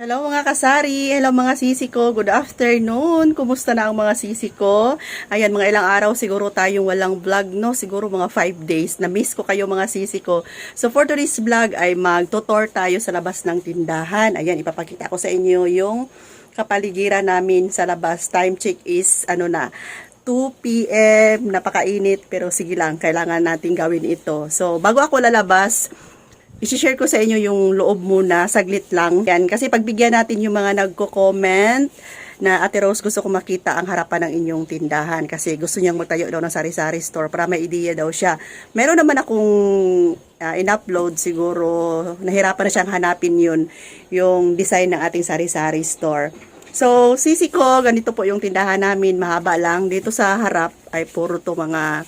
Hello mga kasari, hello mga sisi ko, good afternoon. Kumusta na ang mga sisi ko? Ayan, mga ilang araw siguro tayong walang vlog, no? Siguro mga 5 days. Na-miss ko kayo mga sisi ko. So for today's vlog ay mag-tutor tayo sa labas ng tindahan. Ayan, ipapakita ko sa inyo yung kapaligiran namin sa labas. Time check is, ano na, 2 p.m. Napakainit, pero sige lang, kailangan natin gawin ito. So, bago ako lalabas, i-share ko sa inyo yung loob muna, saglit lang. Yan, kasi pagbigyan natin yung mga nagko-comment na Ate Rose gusto ko makita ang harapan ng inyong tindahan kasi gusto niyang magtayo daw ng sari-sari store para may ideya daw siya. Meron naman akong uh, in-upload siguro, nahirapan na siyang hanapin yun, yung design ng ating sari-sari store. So, sisi ko, ganito po yung tindahan namin, mahaba lang. Dito sa harap ay puro to mga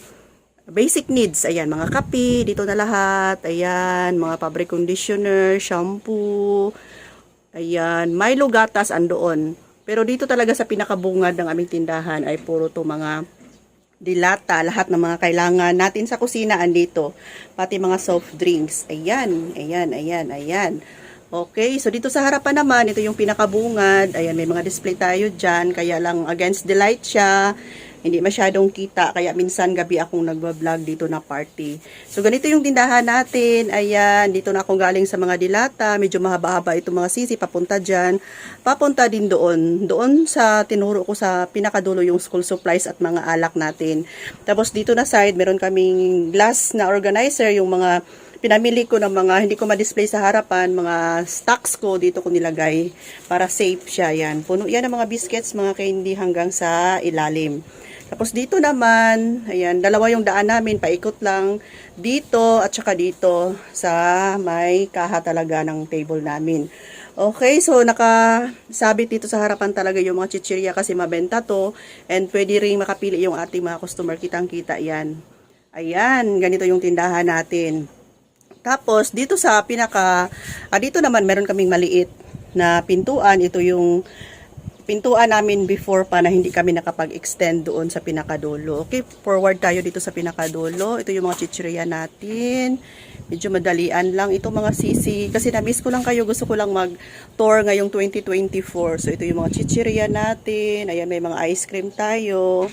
basic needs. Ayan, mga kape, dito na lahat. Ayan, mga fabric conditioner, shampoo. Ayan, Milo gatas andoon. Pero dito talaga sa pinakabungad ng aming tindahan ay puro to mga dilata, lahat ng mga kailangan natin sa kusina andito. Pati mga soft drinks. Ayan, ayan, ayan, ayan. Okay, so dito sa harapan naman, ito yung pinakabungad. Ayan, may mga display tayo dyan. Kaya lang against the light siya. Hindi masyadong kita. Kaya minsan gabi akong nagbablog dito na party. So ganito yung tindahan natin. Ayan, dito na akong galing sa mga dilata. Medyo mahaba-haba itong mga sisi papunta dyan. Papunta din doon. Doon sa tinuro ko sa pinakadulo yung school supplies at mga alak natin. Tapos dito na side, meron kaming glass na organizer. Yung mga pinamili ko ng mga hindi ko ma-display sa harapan, mga stocks ko dito ko nilagay para safe siya yan. Puno yan ng mga biscuits, mga candy hanggang sa ilalim. Tapos dito naman, ayan, dalawa yung daan namin, paikot lang dito at saka dito sa may kaha talaga ng table namin. Okay, so nakasabit dito sa harapan talaga yung mga chichirya kasi mabenta to and pwede ring makapili yung ating mga customer. Kitang-kita yan. Ayan, ganito yung tindahan natin. Tapos, dito sa pinaka, ah, dito naman meron kaming maliit na pintuan. Ito yung pintuan namin before pa na hindi kami nakapag-extend doon sa pinakadulo. Okay, forward tayo dito sa pinakadulo. Ito yung mga chichirya natin. Medyo madalian lang. Ito mga sisi. Kasi na-miss ko lang kayo. Gusto ko lang mag-tour ngayong 2024. So, ito yung mga chichirya natin. Ayan, may mga ice cream tayo.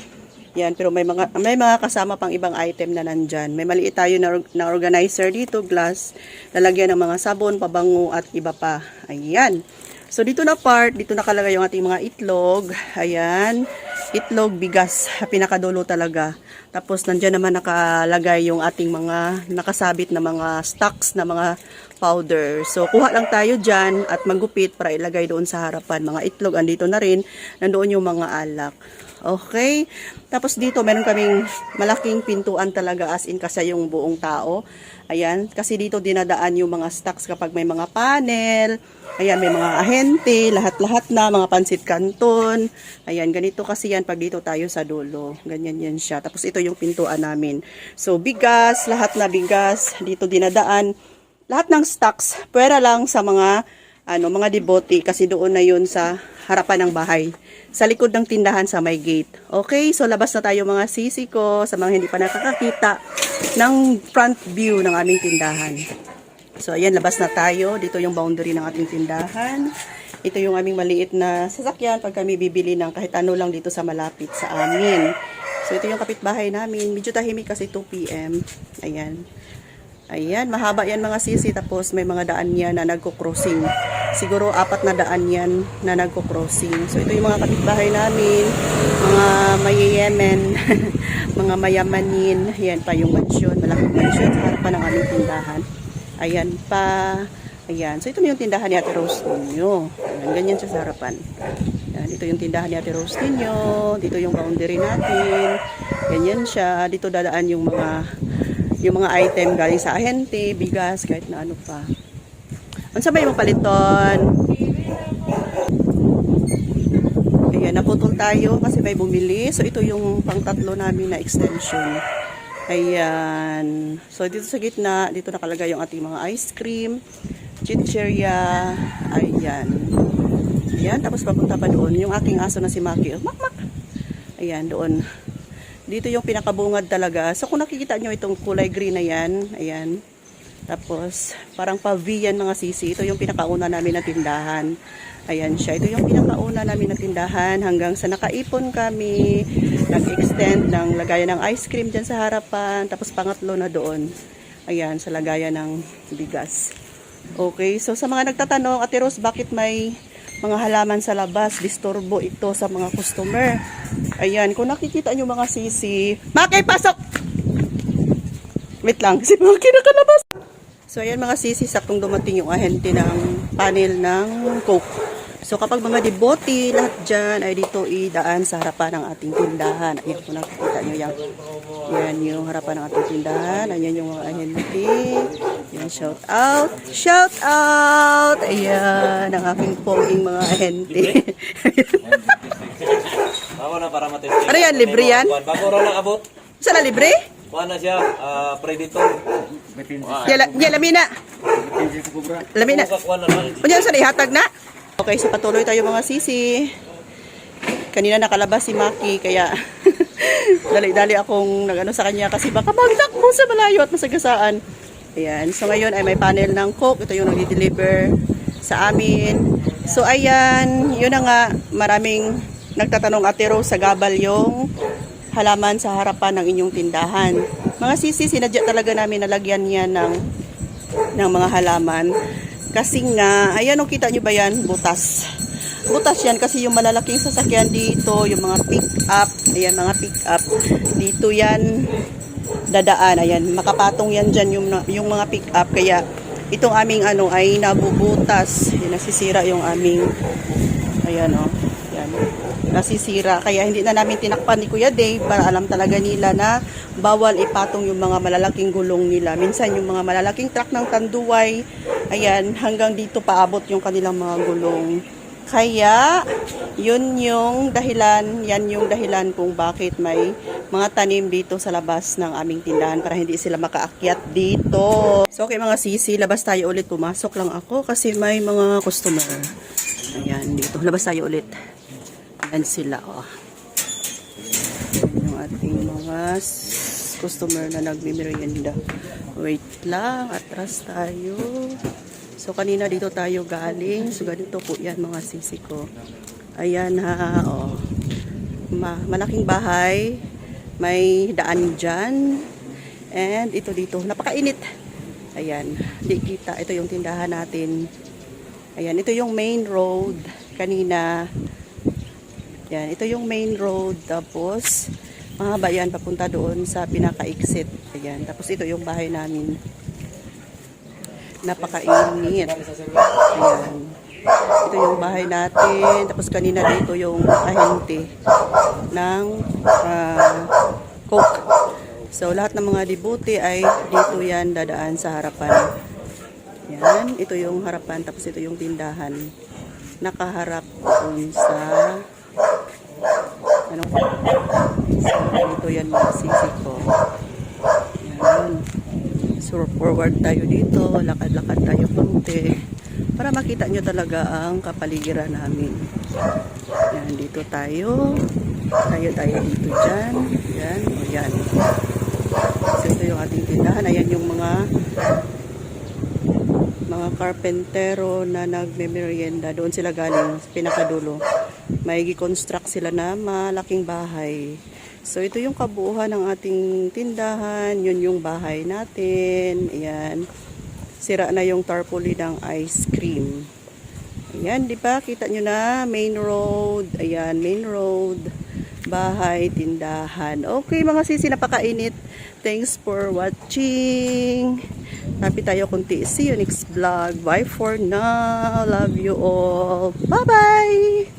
Yan, pero may mga may mga kasama pang ibang item na nandyan. May maliit tayo na, na organizer dito, glass, lalagyan ng mga sabon, pabango at iba pa. Ayan. So dito na part, dito nakalagay yung ating mga itlog. Ayan. Itlog, bigas, pinakadulo talaga. Tapos nandyan naman nakalagay yung ating mga nakasabit na mga stocks na mga powder. So kuha lang tayo dyan at magupit para ilagay doon sa harapan. Mga itlog andito na rin. Nandoon yung mga alak. Okay? Tapos dito, meron kaming malaking pintuan talaga as in kasi yung buong tao. Ayan, kasi dito dinadaan yung mga stocks kapag may mga panel. Ayan, may mga ahente, lahat-lahat na, mga pansit canton. Ayan, ganito kasi yan pag dito tayo sa dulo. Ganyan yan siya. Tapos ito yung pintuan namin. So, bigas, lahat na bigas, dito dinadaan. Lahat ng stocks, pwera lang sa mga ano, mga debote kasi doon na yun sa harapan ng bahay. Sa likod ng tindahan sa may gate. Okay, so labas na tayo mga sisi ko sa mga hindi pa nakakakita ng front view ng aming tindahan. So ayan, labas na tayo. Dito yung boundary ng ating tindahan. Ito yung aming maliit na sasakyan pag kami bibili ng kahit ano lang dito sa malapit sa amin. So ito yung kapitbahay namin. Medyo tahimik kasi 2 p.m. Ayan. Ayan, mahaba yan mga sisi. Tapos may mga daan yan na nagko-crossing. Siguro apat na daan yan na nagko-crossing. So ito yung mga kapitbahay namin. Mga mayayemen. mga mayamanin. Ayan pa yung mansyon. Malaking mansyon sa harapan ng aming tindahan. Ayan pa. Ayan. So ito na yung tindahan ni Ate Rose ninyo. Ayan, ganyan siya sa harapan. Ayan, ito yung tindahan ni Ate Rose ninyo. Dito yung boundary natin. Ganyan siya. Dito dadaan yung mga yung mga item galing sa ahente, bigas, kahit na ano pa. Ano sa ba yung paliton? Ayan, naputol tayo kasi may bumili. So, ito yung pang tatlo namin na extension. Ayan. So, dito sa gitna, dito nakalagay yung ating mga ice cream, chicheria, ayan. Ayan, tapos papunta pa doon. Yung aking aso na si Maki. Oh, mak. Ayan, doon. Dito yung pinakabungad talaga. So kung nakikita nyo itong kulay green na yan, ayan. Tapos, parang pavian mga sisi. Ito yung pinakauna namin na tindahan. Ayan siya. Ito yung pinakauna namin na tindahan hanggang sa nakaipon kami. Nag-extend ng lagayan ng ice cream dyan sa harapan. Tapos pangatlo na doon. Ayan, sa lagayan ng bigas. Okay, so sa mga nagtatanong, Ate Rose, bakit may mga halaman sa labas? Disturbo ito sa mga customer. Ayan, kung nakikita nyo mga sisi, Makay, pasok! Wait lang, si Maki nakalabas. So, ayan mga sisi, saktong dumating yung ahente ng panel ng Coke. So, kapag mga debote, lahat dyan ay dito idaan sa harapan ng ating tindahan. Ayan, kung nakikita nyo yan. Yan yung harapan ng ating tindahan. Ayan yung mga ahente. Yan, shout out. Shout out! Ayan, ang aking poging mga ahente. Ako na para matesting. Ano yan, libre yan? Bago raw lang abot. Saan na libre? Kuha na siya, ah, predator. Yala, yala, lamina. Lamina. Kuha na lang. Kunya sa ihatag na. Okay, so patuloy tayo mga sisi. Kanina nakalabas si Maki, kaya dali-dali akong nagano sa kanya kasi baka magtakbo sa malayo at masagasaan. Ayan, so ngayon ay may panel ng Coke. Ito yung nag-deliver sa amin. So ayan, yun na nga, maraming nagtatanong Ate Rose sa gabal yung halaman sa harapan ng inyong tindahan. Mga sisi, sinadya talaga namin nalagyan yan ng ng mga halaman. Kasi nga, ayan o kita nyo ba yan? Butas. Butas yan kasi yung malalaking sasakyan dito, yung mga pick up, ayan mga pick up, dito yan dadaan, ayan, makapatong yan dyan yung, yung mga pick up, kaya itong aming ano ay nabubutas, yan, nasisira yung aming, ayan o, yan, nasisira, kaya hindi na namin tinakpan ni Kuya Dave para alam talaga nila na bawal ipatong yung mga malalaking gulong nila. Minsan yung mga malalaking truck ng tanduay, ayan, hanggang dito paabot yung kanilang mga gulong. Kaya, yun yung dahilan, yan yung dahilan kung bakit may mga tanim dito sa labas ng aming tindahan para hindi sila makaakyat dito. So, okay mga sisi, labas tayo ulit. Pumasok lang ako kasi may mga customer. Ayan, dito. Labas tayo ulit. Ayan sila, oh. Ayan yung ating mga customer na nagmimerienda. Wait lang, atras tayo. So, kanina dito tayo galing. So, ganito po yan mga sisi ko. Ayan ha, oh. Ma malaking bahay. May daan dyan. And ito dito, napakainit. Ayan, di kita. Ito yung tindahan natin. Ayan, ito yung main road. Kanina, yan, ito yung main road. Tapos, mahaba yan papunta doon sa pinaka-exit. Ayan, tapos ito yung bahay namin. Napakainit. Ayan. Ito yung bahay natin. Tapos kanina dito yung ahente ng ah, Coke. So, lahat ng mga dibuti ay dito yan dadaan sa harapan. Yan, ito yung harapan. Tapos ito yung tindahan. Nakaharap doon sa ano so, dito yan mga sisi ko. Yan. So, forward tayo dito. Lakad-lakad tayo konti. Para makita nyo talaga ang kapaligiran namin. Yan, dito tayo. Tayo tayo dito dyan. Yan, o yan. So, ito yung ating tindahan. Ayan yung mga mga karpentero na nagme-merienda. Doon sila galing, pinakadulo. May gi-construct sila na malaking bahay. So, ito yung kabuuhan ng ating tindahan. Yun yung bahay natin. Ayan. Sira na yung tarpaulin ng ice cream. Ayan, di ba? Kita nyo na, main road. Ayan, main road. Bahay, tindahan. Okay, mga sisi, napakainit. Thanks for watching. Happy tayo kunti. See you next vlog. Bye for now. Love you all. Bye-bye!